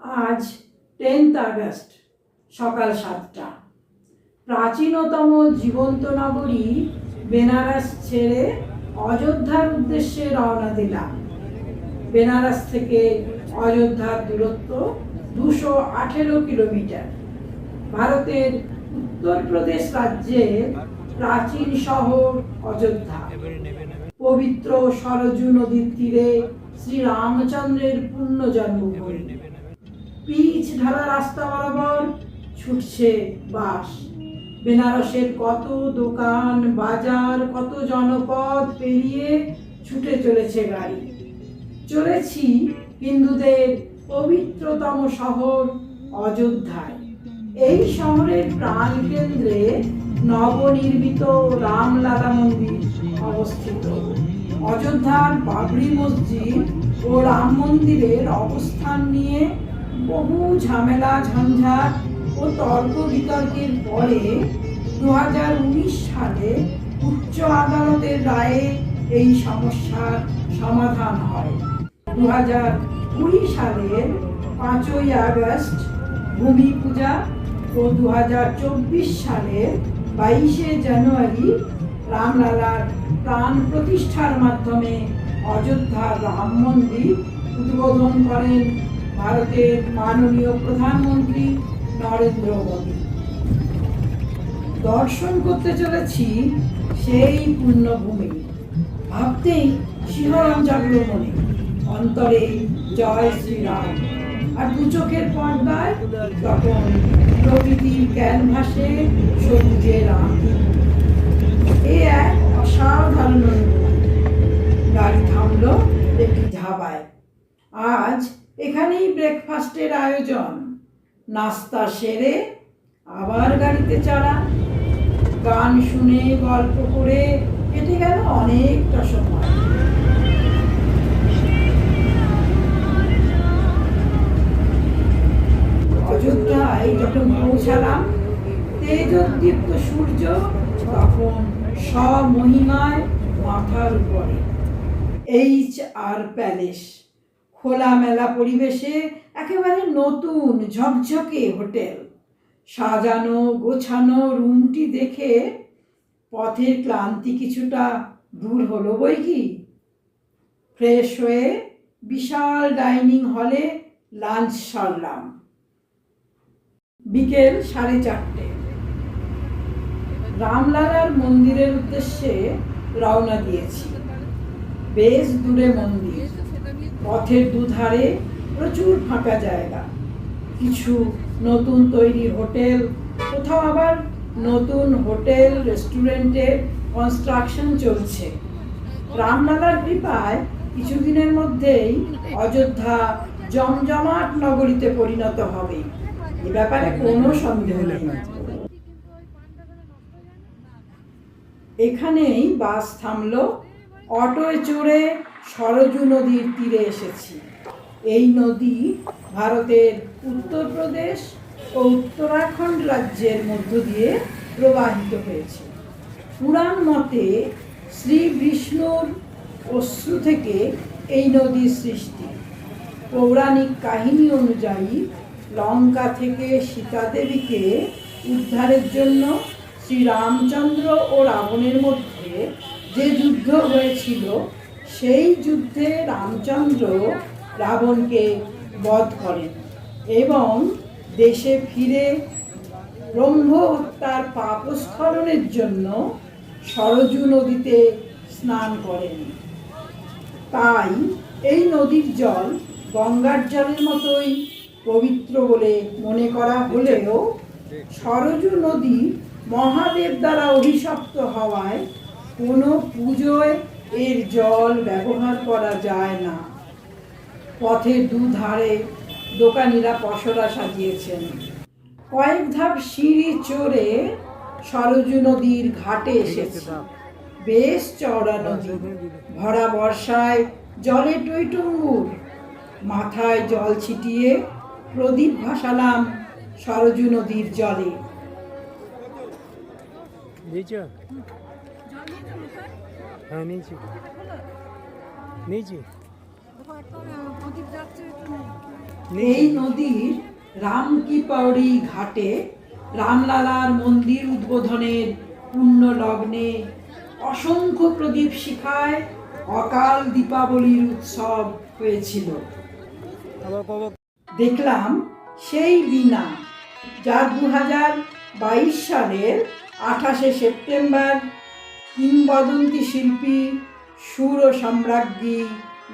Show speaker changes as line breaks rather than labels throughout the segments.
আজ tenth August, সকাল সাতটা। প্রাচীনতম জীবন্ত নগরী বেনারস ছেড়ে অযোধ্যার উদ্দেশ্যে রওনা দিলাম। বেনারস থেকে অযোধ্যার দূরত্ব দুশো আঠেরো কিলোমিটার। ভারতের উত্তরপ্রদেশ রাজ্যের প্রাচীন শহর অযোধ্যা। পবিত্র সরজু নদীর তীরে শ্রী রামচন্দ্রের পূর্ণ জন্মভূমি। পিচ ঢালা রাস্তা বরাবর ছুটছে বাস। বেনারসের কত দোকান, বাজার, কত জনপদ পেরিয়ে ছুটে চলেছে গাড়ি। চলেছি হিন্দুদের পবিত্রতম শহর অযোধ্যায়। এই শহরের প্রাণকেন্দ্রে নবনির্মিত রামলালা মন্দির অবস্থিত। অযোধ্যার বাবরি মসজিদ ও রাম মন্দিরের অবস্থান নিয়ে বহু ঝামেলা, ঝঞ্ঝাট ও তর্ক বিতর্কের পরে দু হাজার উনিশ সালে উচ্চ আদালতের রায়ে এই সমস্যার সমাধান হয়। দু কুড়ি সালের পাঁচই আগস্ট ভূমি পূজা ও দু সালের বাইশে জানুয়ারি রামলালার প্রাণ প্রতিষ্ঠার মাধ্যমে অযোধ্যার রাম মন্দির উদ্বোধন করেন ভারতের মাননীয় প্রধানমন্ত্রী নরেন্দ্র মোদী। দর্শন করতে চলেছি সেই পুণ্যভূমি ভাবতেই শিহরণ জাগলো মনে। অন্তরে জয় শ্রীরাম। আর দু চোখের পর্দায় তখন প্রকৃতির ক্যানভাসে সবুজের আঁকি এ এক অসাধারণ গাড়ি থামলো একটি ধাবায়। আজ এখানেই ব্রেকফাস্টের আয়োজন। নাস্তা সেরে আবার গাড়িতে চড়া গান শুনে, গল্প করে কেটে গেল অনেকটা সময়। অযোধ্যায় যখন পৌঁছালাম, তেজোদ্দীপ্ত সূর্য তখন স্বমহিমায় মাথার উপরে। H R palace. খোলামেলা পরিবেশে, একেবারে নতুন, ঝকঝকে হোটেল। সাজানো, গোছানো রুমটি দেখে পথের ক্লান্তি কিছুটা দূর হলো বই কি? ফ্রেশ হয়ে বিশাল ডাইনিং হলে লাঞ্চ সারলাম। বিকেল সাড়ে চারটে। রামলালার মন্দিরের উদ্দেশ্যে রওনা দিয়েছি। বেশ দূরে মন্দির। পথের দুধারে প্রচুর ফাঁকা জায়গা। কিছু নতুন তৈরি হোটেল, কোথাও আবার নতুন হোটেল, রেস্টুরেন্টের কনস্ট্রাকশন চলছে। রামলালার কৃপায় কিছুদিনের মধ্যেই অযোধ্যা জমজমাট নগরীতে পরিণত হবে। এ ব্যাপারে কোনো সন্দেহ নেই। এখানেই বাস থামলো অটোয় চড়ে সরজু নদীর তীরে এসেছি। এই নদী ভারতের উত্তরপ্রদেশ ও উত্তরাখণ্ড রাজ্যের মধ্য দিয়ে প্রবাহিত হয়েছে। পুরাণ মতে শ্রী বিষ্ণুর অশ্রু থেকে এই নদীর সৃষ্টি। পৌরাণিক কাহিনী অনুযায়ী লঙ্কা থেকে সীতা দেবীকে উদ্ধারের জন্য শ্রীরামচন্দ্র ও রাবণের মধ্যে যে যুদ্ধ হয়েছিল, সেই যুদ্ধে রামচন্দ্র রাবণকে বধ করেন এবং দেশে ফিরে ব্রহ্ম হত্যার পাপস্খলনের জন্য সরজু নদীতে স্নান করেন। তাই এই নদীর জল গঙ্গার জলের মতোই পবিত্র বলে মনে করা হলেও সরজু নদী মহাদেব দ্বারা অভিশপ্ত হওয়ায় কোনো পুজোয় এর জল ব্যবহার করা যায় না। পথের দুধারে দোকানিরা পশরা সাজিয়েছেন। কয়েক ধাপ সিঁড়ি চড়ে সরজু নদীর ঘাটে এসেছে। বেশ চওড়া নদী। ভরা বর্ষায় জলে টইটুম্বুর। মাথায় জল ছিটিয়ে প্রদীপ ভাসালাম সরজু নদীর জলে।
হ্যাঁ
যাচ্ছে একটু
এই নদীর রামকিপাউড়ি ঘাটে রামলালার মন্দির উদ্বোধনের পূর্ণ লগ্নে অসংখ্য প্রদীপ শিখায় অকাল দীপাবলির উৎসব হয়েছিল। দেখলাম সেই বীণা যা দু হাজার বাইশ সালের আঠাশে সেপ্টেম্বর কিংবদন্তি শিল্পী, সুর ও সম্রাজ্ঞী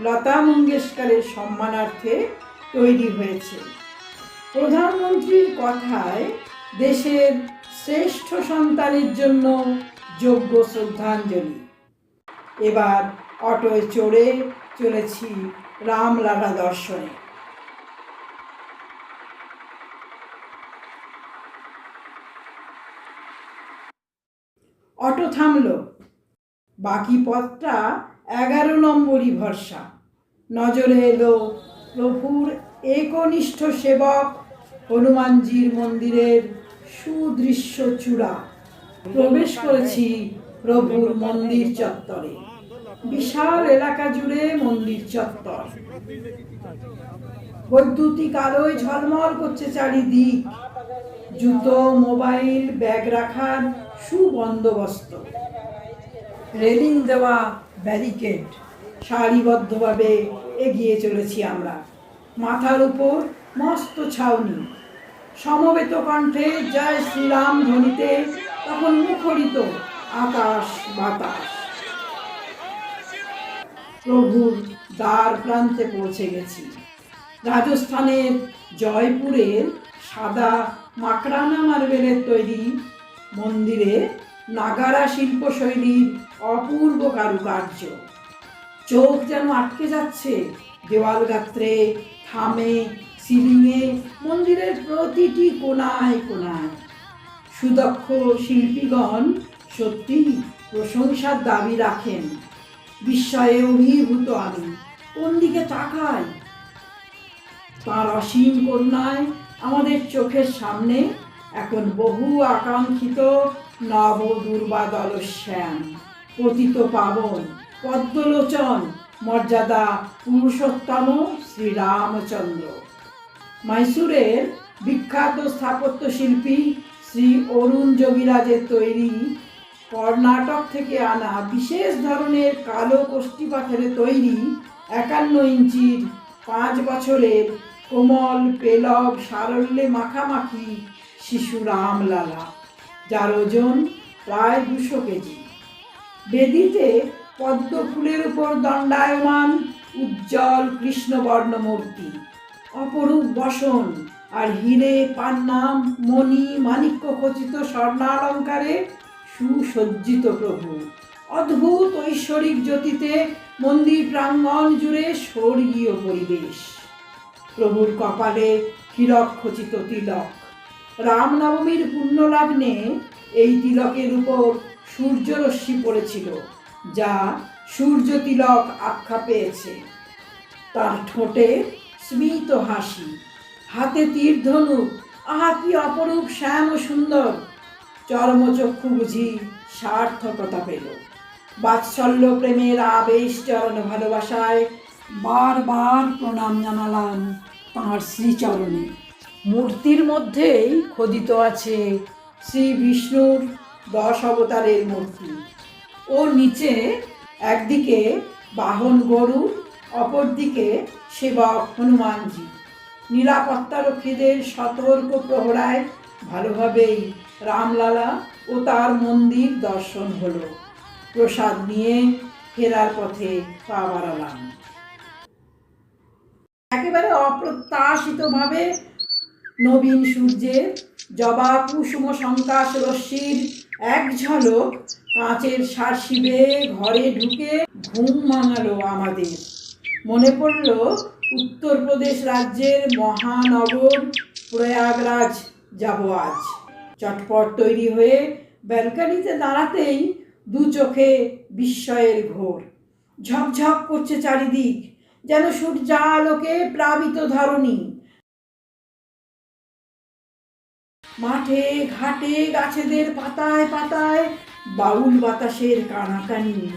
লতা মঙ্গেশকরের সম্মানার্থে তৈরি হয়েছে। প্রধানমন্ত্রীর কথায়, দেশের শ্রেষ্ঠ সন্তানের জন্য যোগ্য শ্রদ্ধাঞ্জলি। এবার অটোয় চড়ে চলেছি রামলালা দর্শনে। অটো থামলো। বাকি পথটা এগারো নম্বরই ভরসা। নজরে এলো প্রভুর একনিষ্ঠ সেবক হনুমানজির মন্দিরের সুদৃশ্য চূড়া। প্রবেশ করেছি প্রভুর মন্দির চত্বরে। বিশাল এলাকা জুড়ে মন্দির চত্বর। বৈদ্যুতিক আলোয় ঝলমল করছে চারিদিক। জুতো, মোবাইল, ব্যাগ রাখার সুবন্দোবস্ত। রেলিং দেওয়া ব্যারিকেড, সারিবদ্ধভাবে এগিয়ে চলেছি আমরা। মাথার উপর মস্ত ছাউনি। সমবেত কণ্ঠে জয় শ্রীরাম ধ্বনিতে তখন মুখরিত আকাশ বাতাস। প্রভুর দ্বার প্রান্তে পৌঁছে গেছি। রাজস্থানের জয়পুরের সাদা মাকড়ানা মার্বেলের তৈরি মন্দিরে নাগারা শিল্পশৈলীর অপূর্ব কারুকার্য। চোখ যেন আটকে যাচ্ছে দেওয়াল গাত্রে, থামে, সিলিংয়ে, মন্দিরের প্রতিটি কোনায় কোনায়। সুদক্ষ শিল্পীগণ সত্যি প্রশংসার দাবি রাখেন, বিস্ময়ে অভিভূত আমি কোন দিকে তাকাই তার অসীম কন্যায় আমাদের চোখের সামনে এখন বহু আকাঙ্ক্ষিত নব দুর্বাদল শ্যাম পতিত পাবন, পদ্মলোচন, মর্যাদা পুরুষোত্তম শ্রীরামচন্দ্র। মাইসুরের বিখ্যাত স্থাপত্য শিল্পী শ্রী অরুণ যোগীরাজের তৈরি কর্ণাটক থেকে আনা বিশেষ ধরনের কালো কোষ্ঠী পাথরে তৈরি একান্ন ইঞ্চির পাঁচ বছরের কোমল পেলব সারল্যে মাখামাখি শিশু রামলালা, যার ওজন প্রায় দুশো কেজি। বেদিতে পদ্ম ফুলের উপর দণ্ডায়মান উজ্জ্বল কৃষ্ণবর্ণ মূর্তি, অপরূপ বসন আর হিরে পান্নাম মণি মাণিক্য খচিত স্বর্ণালঙ্কারে সুসজ্জিত প্রভু। অদ্ভুত ঐশ্বরিক জ্যোতিতে মন্দির প্রাঙ্গণ জুড়ে স্বর্গীয় পরিবেশ। প্রভুর কপালে হীরক খচিত তিলক রামনবমীর পুণ্যলগ্নে এই তিলকের উপর সূর্যরশ্মি পড়েছিল, যা সূর্য তিলক আখ্যা পেয়েছে। তার ঠোঁটে স্মিত হাসি, হাতে তীর ধনুক আহা কি অপরূপ শ্যাম ও সুন্দর। চর্মচক্ষু বুঝি সার্থকতা পেল। বাৎসল্য প্রেমের আবেশ চরণ ভালোবাসায় বারবার প্রণাম জানালাম তাঁর শ্রীচরণে। মূর্তির মধ্যেই খোদিত আছে শ্রী বিষ্ণুর দশ অবতারের মূর্তি। ও নিচে একদিকে বাহন গরু, অপরদিকে সেবক হনুমানজি। নিরাপত্তারক্ষীদের সতর্ক প্রহরায় ভালোভাবেই রামলালা ও তার মন্দির দর্শন হলো। প্রসাদ নিয়ে ফেরার পথে পা বাড়ালাম। একেবারে অপ্রত্যাশিতভাবে নবীন সূর্যের জবা কুসুম সংকাশ রশ্মির এক ঝলক কাঁচের সারশিবে ঘরে ঢুকে ঘুম ভাঙালো আমাদের। মনে পড়ল উত্তরপ্রদেশ রাজ্যের মহানগর প্রয়াগরাজ যাব আজ। চটপট তৈরি হয়ে ব্যালকানিতে দাঁড়াতেই দু চোখে বিস্ময়ের ঘোর। ঝকঝক করছে চারিদিক, যেন সূর্যালোকে প্লাবিত ধরণী। মাঠে, ঘাটে, গাছেদের পাতায় পাতায় বাউল বাতাসের কানাকানি।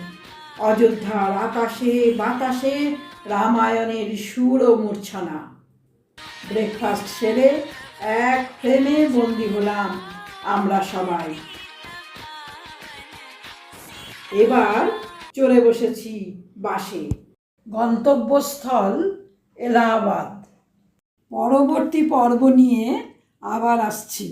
অযোধ্যার আকাশে, বাতাসে রামায়ণের সুর ও মূর্ছনা। ব্রেকফাস্ট সেরে এক ফ্রেমে বন্দি হলাম আমরা সবাই। এবার চড়ে বসেছি বাসে। গন্তব্যস্থল এলাহাবাদ। পরবর্তী পর্ব নিয়ে আবার আসছি।